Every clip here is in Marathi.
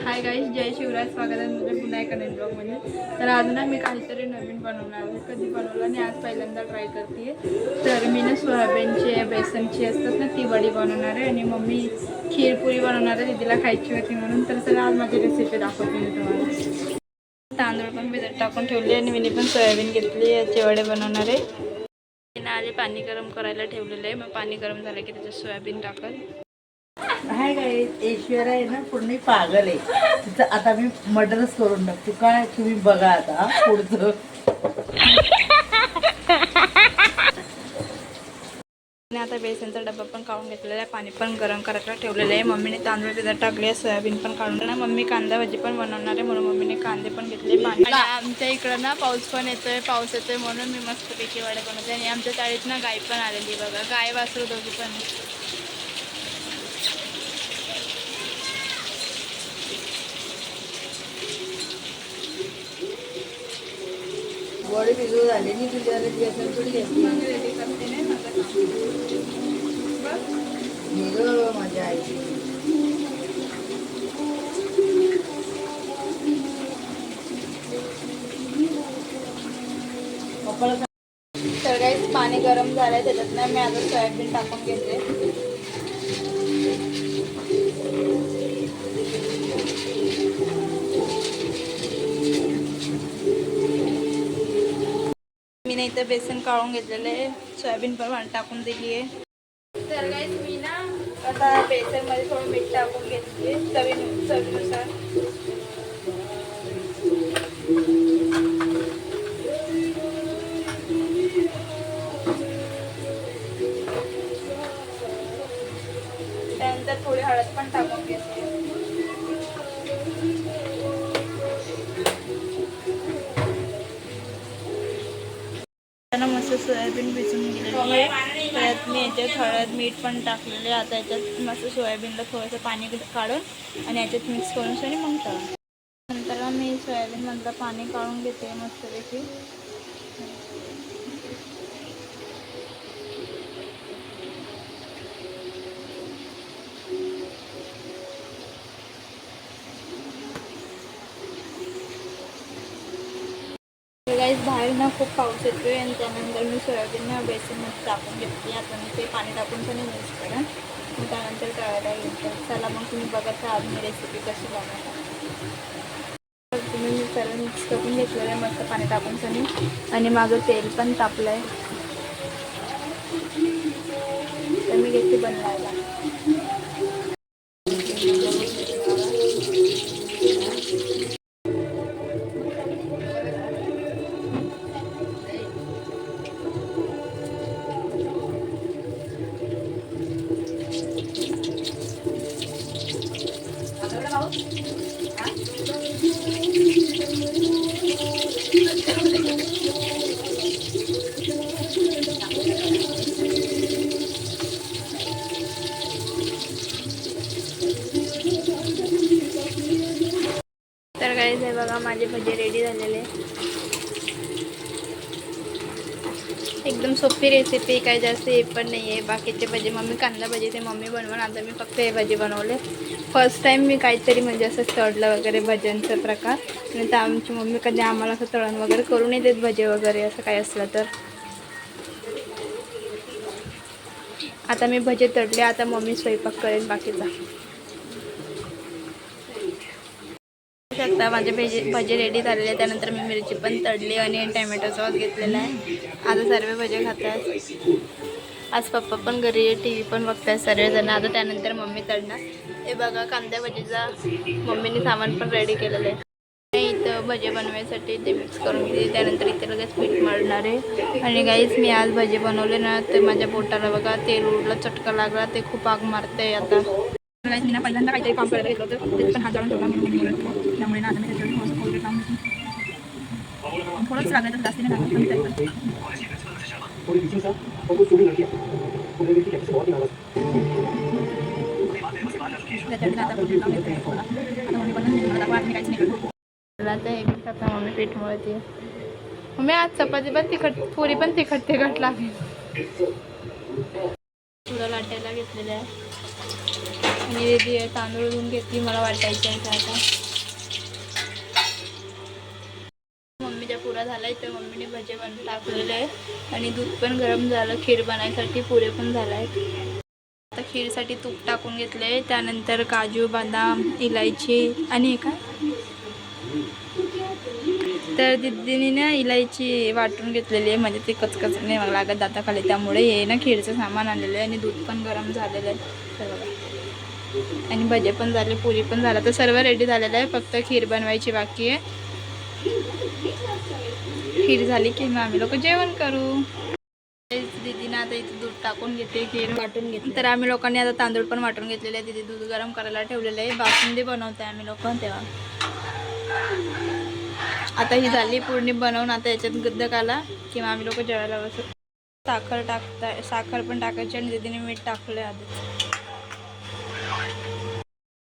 हाय गाईज जय शिवराज. स्वागत आहे तुमचं पुन्हा एका नवीन ब्लॉगमध्ये तर आज ना मी काहीतरी नवीन बनवणार आहे कधी बनवलं आणि आज पहिल्यांदा ट्राय करते तर मी ना सोयाबीनची बेसनची असतात ना ती वडी बनवणार आहे. आणि मम्मी खीरपुरी बनवणार आहे दिदीला खायची होती म्हणून. तर चला आज माझी रेसिपी दाखवते मी तुम्हाला. तांदूळ पण भिजत टाकून ठेवले आणि मी पण सोयाबीन घेतली याचे वडे बनवणार आहे. मी ना आधी पाणी गरम करायला ठेवलेलं आहे. मग पाणी गरम झालं की त्याच्यात सोयाबीन टाकल. हाय काय ऐश्वर्या आहे ना पूर्ण पागल आहे. तिचं आता मी मर्डरच करून टाकतो. काय तुम्ही बघा आता पुढचं. आता बेसनचा डबा पण काढून घेतलेला आहे पाणी पण गरम करायला ठेवलेलं आहे. मम्मीने तांदूळ भिजत टाकले आहे सोयाबीन पण काढून ना मम्मी कांदा भाजी पण बनवणार आहे म्हणून मम्मीने कांदे पण घेतले पाणी आमच्या इकडं ना पाऊस पण येतोय पाऊस येतोय म्हणून मी मस्तपैकी वडे बनवते. आणि आमच्या चाळीत ना गाय पण आलेली बघा. गाय वासरू दोघी पण वडे भिजू झाले मी तुझ्या बेसन थोडी घेतली रेडी करते नाही माझं माझ्या आईची. तर काही पाणी गरम झालंय त्याच्यात नाही मी आता सोयाबीन टाकून घेते. मी नाही तर बेसन काढून घेतलेलं आहे सोयाबीन पण टाकून दिली आहे तर मी ना आता बेसनमध्ये थोडं मीठ टाकून घेतले चवी चवीनुसार. त्यानंतर थोडी हळद पण टाकून घेते सोयाबीन भिजून गेलेली आहे. त्यात मी याच्यात हळद मीठ पण टाकलेले आहे. आता याच्यात मस्त सोयाबीनला थोडंसं पाणी काढून आणि याच्यात मिक्स करून आणि मग टाकून नंतर मी सोयाबीनमधलं पाणी काढून घेते मस्तपैकी. गाईज बाहेर ना खूप पाऊस आहे आणि त्यानंतर मी सोयाबीन ना बेसनमध्ये टाकून घेतली. आता मी ते पाणी टाकून पण यूज करेन. मग त्यानंतर तळायला येईल तर चला मग तुम्ही बघत राहा मी रेसिपी कशी बनवता. तुम्ही मी सर्व मिक्स करून घेतलेलं आहे. मस्त पाणी टाकून सनी आणि माझं तेल पण तापलं आहे तर मी घेते बनवायला. तर काय हे बघा माझे भजे रेडी झालेले. एकदम सोपी रेसिपी काय जास्त हे पण नाही आहे बाकीचे भजे मम्मी कांदा भजे ते मम्मी बनवून आता मी फक्त हे भजे बनवले. फर्स्ट टाईम मी काहीतरी म्हणजे असं तळलं वगैरे भज्यांचा प्रकार. आणि तर आमची मम्मी कधी आम्हाला असं तळण वगैरे करू नाही देत भजे वगैरे असं काही असलं तर. आता मी भजे तळले आता मम्मी स्वयंपाक करेन बाकीचा. आता माझे भजी भजे रेडी झालेले आहे त्यानंतर मी मिरची पण तळली आणि टॅमॅटो सॉस घेतलेला आहे. आता सर्व भजे खातात. आज पप्पा पण घरी टी व्ही पण बघतात सर्वजण. आता त्यानंतर मम्मी तळणार. हे बघा कांद्या भजीचा मम्मीने सामान पण रेडी केलेलं आहे. इथं भजे बनवायसाठी ते मिक्स करून घेते. त्यानंतर इथे लगेच पीठ मळणार आहे. आणि गाईच मी आज भजे बनवले ना ते माझ्या पोटाला बघा तेल उडला चटका लागला ते खूप आग मारते आता. मी ना पहिल्यांदा काहीतरी काम करायला घेतलं होतं. ते पण हात जाऊन ठेवला म्हणून त्यामुळे ना आता मी त्याच्यावर थोडंसं खोलगेट लावून घेते. थोडंच जास्त ही आता मम्मी दाखवा, आज हे पीठ मळते मम्मी चपाती पण तिखट पुरी पण तिखट तिखट लागेल. तुला लाटायला घेतलेलं आहे. आणि तांदूळ धुवून घेतली मला वाटायचं आहे आता. मम्मीच्या झाला आहे तर मम्मीने भजे बनवून टाकलेले आहे आणि दूध पण गरम झालं खीर बनायसाठी पुरे पण झाला आहे आता खीरसाठी तूप टाकून घेतले त्यानंतर काजू बदाम इलायची आणि का काय? तर दिदीने ना इलायची वाटून घेतलेली आहे म्हणजे ते कचकच नाही मला लागत दाताखाली त्यामुळे हे ना खीरचं सामान आणलेलं आहे आणि दूध पण गरम झालेलं आहे. तर बघा. आणि भजे पण झाले पुरी पण झाला. तर सर्व रेडी झालेलं आहे फक्त खीर बनवायची बाकी आहे. खीर झाली की मग आम्ही लोक जेवण करू. दीदीनं आता इथे दूध टाकून घेते खीर वाटून घेतली तर आम्ही लोकांनी आता तांदूळ पण वाटून घेतलेले आहे तिथे दूध गरम करायला ठेवलेलं आहे. बासुंदी बनवते आम्ही लोक तेव्हा. आता ही झाली पूर्ण बनवून आता याच्यात गद्दक आला किंवा आम्ही लोक जेवायला बसू. साखर टाकताय साखर पण टाकायची आणि दीदीने मीठ टाकलं आधीच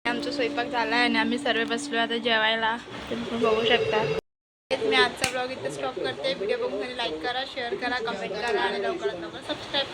आमचा स्वयंपाक झाला आहे आणि आम्ही सर्व बसलो आता जेवायला. तुम्ही बघू शकता. मी आजचा ब्लॉग इथे स्टॉप करते. व्हिडिओ बघून लाईक करा शेअर करा कमेंट करा आणि लवकरात लवकर सबस्क्राईब